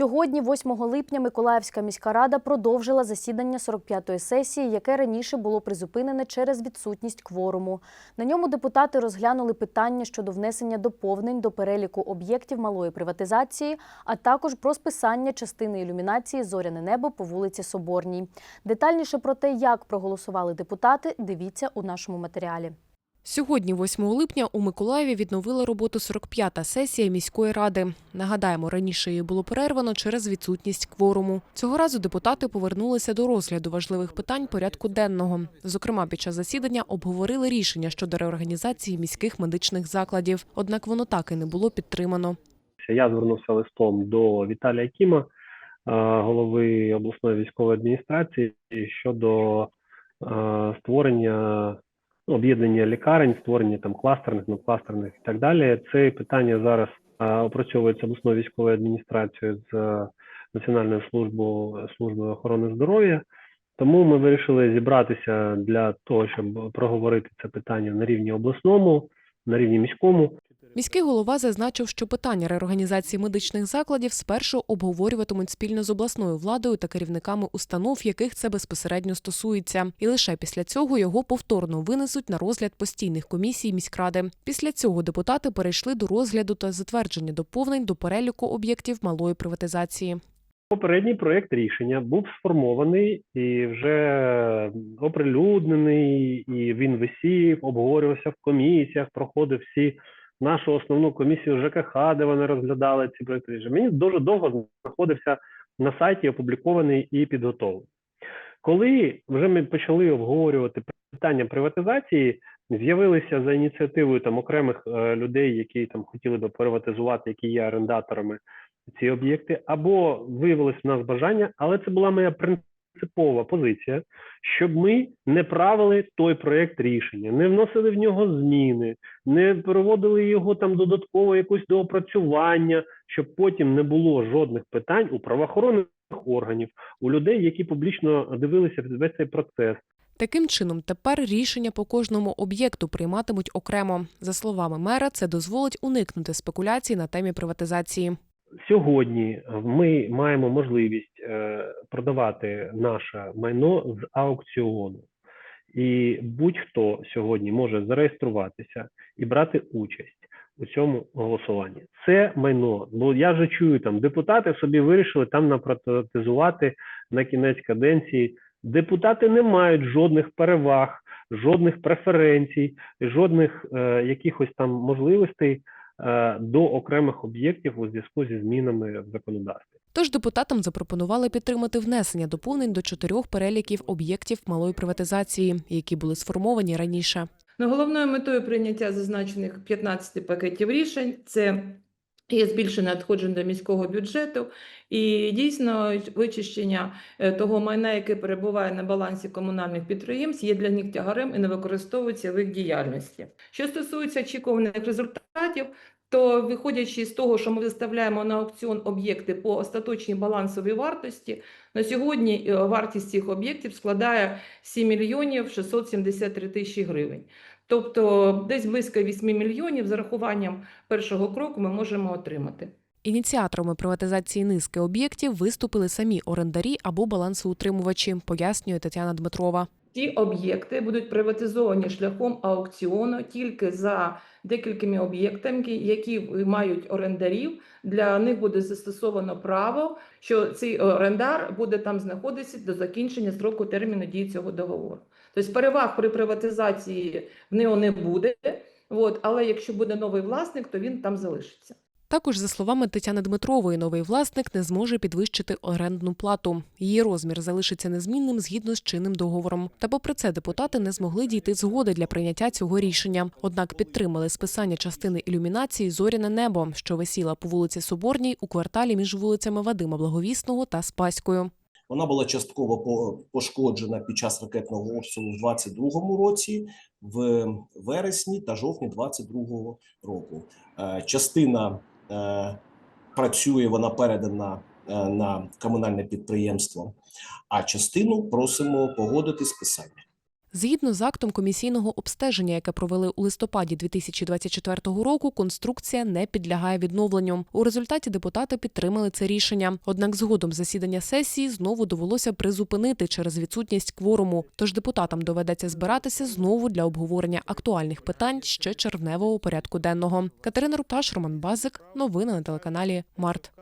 Сьогодні, 8 липня, Миколаївська міська рада продовжила засідання 45-ї сесії, яке раніше було призупинене через відсутність кворуму. На ньому депутати розглянули питання щодо внесення доповнень до переліку об'єктів малої приватизації, а також про списання частини ілюмінації Зоряне небо по вулиці Соборній. Детальніше про те, як проголосували депутати, дивіться у нашому матеріалі. Сьогодні, 8 липня, у Миколаєві відновила роботу 45-та сесія міської ради. Нагадаємо, раніше її було перервано через відсутність кворуму. Цього разу депутати повернулися до розгляду важливих питань порядку денного. Зокрема, під час засідання обговорили рішення щодо реорганізації міських медичних закладів. Однак воно так і не було підтримано. Я звернувся листом до Віталія Кіма, е, голови обласної військової адміністрації, щодо е, створення ну, об'єднання лікарень, створення там кластерних, надкластерних і так далі. Це питання зараз опрацьовується обласною військовою адміністрацією з е, Національною службою службою охорони здоров'я. Тому ми вирішили зібратися для того, щоб проговорити це питання на рівні обласному, на рівні міському. Міський голова зазначив, що питання реорганізації медичних закладів спершу обговорюватимуть спільно з обласною владою та керівниками установ, яких це безпосередньо стосується, і лише після цього його повторно винесуть на розгляд постійних комісій міськради. Після цього депутати перейшли до розгляду та затвердження доповнень до переліку об'єктів малої приватизації. Попередній проєкт рішення був сформований і вже оприлюднений, і він висів, обговорювався в комісіях, проходив всі нашу основну комісію ЖКХ, де вони розглядали ці проєкти рішення. Він дуже довго знаходився на сайті, опублікований і підготовлений. Коли вже ми почали обговорювати питання приватизації, з'явилися за ініціативою там окремих е, людей, які там хотіли би приватизувати, які є орендаторами ці об'єкти, або виявилось в нас бажання, але це була моя принципова позиція, щоб ми не правили той проєкт рішення, не вносили в нього зміни, не переводили його там додатково якось доопрацювання, щоб потім не було жодних питань у правоохоронних органів, у людей, які публічно дивилися весь цей процес. Таким чином, тепер рішення по кожному об'єкту прийматимуть окремо. За словами мера, це дозволить уникнути спекуляцій на темі приватизації. Сьогодні ми маємо можливість е, продавати наше майно з аукціону, і будь-хто сьогодні може зареєструватися і брати участь у цьому голосуванні. Це майно. Бо я вже чую, там депутати собі вирішили там наприватизувати на кінець каденції. Депутати не мають жодних переваг, жодних преференцій, жодних е, якихось там можливостей до окремих об'єктів у зв'язку зі змінами в законодавстві. Тож депутатам запропонували підтримати внесення доповнень до чотирьох переліків об'єктів малої приватизації, які були сформовані раніше. Ну, головною метою прийняття зазначених 15 пакетів рішень це є збільшення надходжень до міського бюджету і дійсно вичищення е, того майна, яке перебуває на балансі комунальних підприємств, є для них тягарем і не використовується в їх діяльності. Що стосується очікуваних результатів, то виходячи з того, що ми виставляємо на аукціон об'єкти по остаточній балансовій вартості, на сьогодні е, вартість цих об'єктів складає 7 мільйонів 673 тисячі гривень. Тобто десь близько 8 мільйонів з зарахуванням першого кроку ми можемо отримати. Ініціаторами приватизації низки об'єктів виступили самі орендарі або балансоутримувачі, пояснює Тетяна Дмитрова. Ці об'єкти будуть приватизовані шляхом аукціону тільки за декількома об'єктами, які мають орендарів. Для них буде застосовано право, що цей орендар буде там знаходитися до закінчення строку терміну дії цього договору. Тобто переваг при приватизації в нього не буде. От, але якщо буде новий власник, то він там залишиться. Також, за словами Тетяни Дмитрової, новий власник не зможе підвищити орендну плату. Її розмір залишиться незмінним згідно з чинним договором. Та попри це депутати не змогли дійти згоди для прийняття цього рішення. Однак підтримали списання частини ілюмінації Зоряне небо, що висіла по вулиці Соборній у кварталі між вулицями Вадима Благовісного та Спаською. Вона була частково по- пошкоджена під час ракетного обстрілу в 22-му році, в вересні та жовтні 22-го року. Е, Частина працює, вона передана е, на комунальне підприємство, а частину просимо погодити списання. Згідно з актом комісійного обстеження, яке провели у листопаді 2024 року, конструкція не підлягає відновленню. У результаті депутати підтримали це рішення. Однак згодом засідання сесії знову довелося призупинити через відсутність кворуму. Тож депутатам доведеться збиратися знову для обговорення актуальних питань ще червневого порядку денного. Катерина Рупташ, Роман Базик. Новини на телеканалі Март.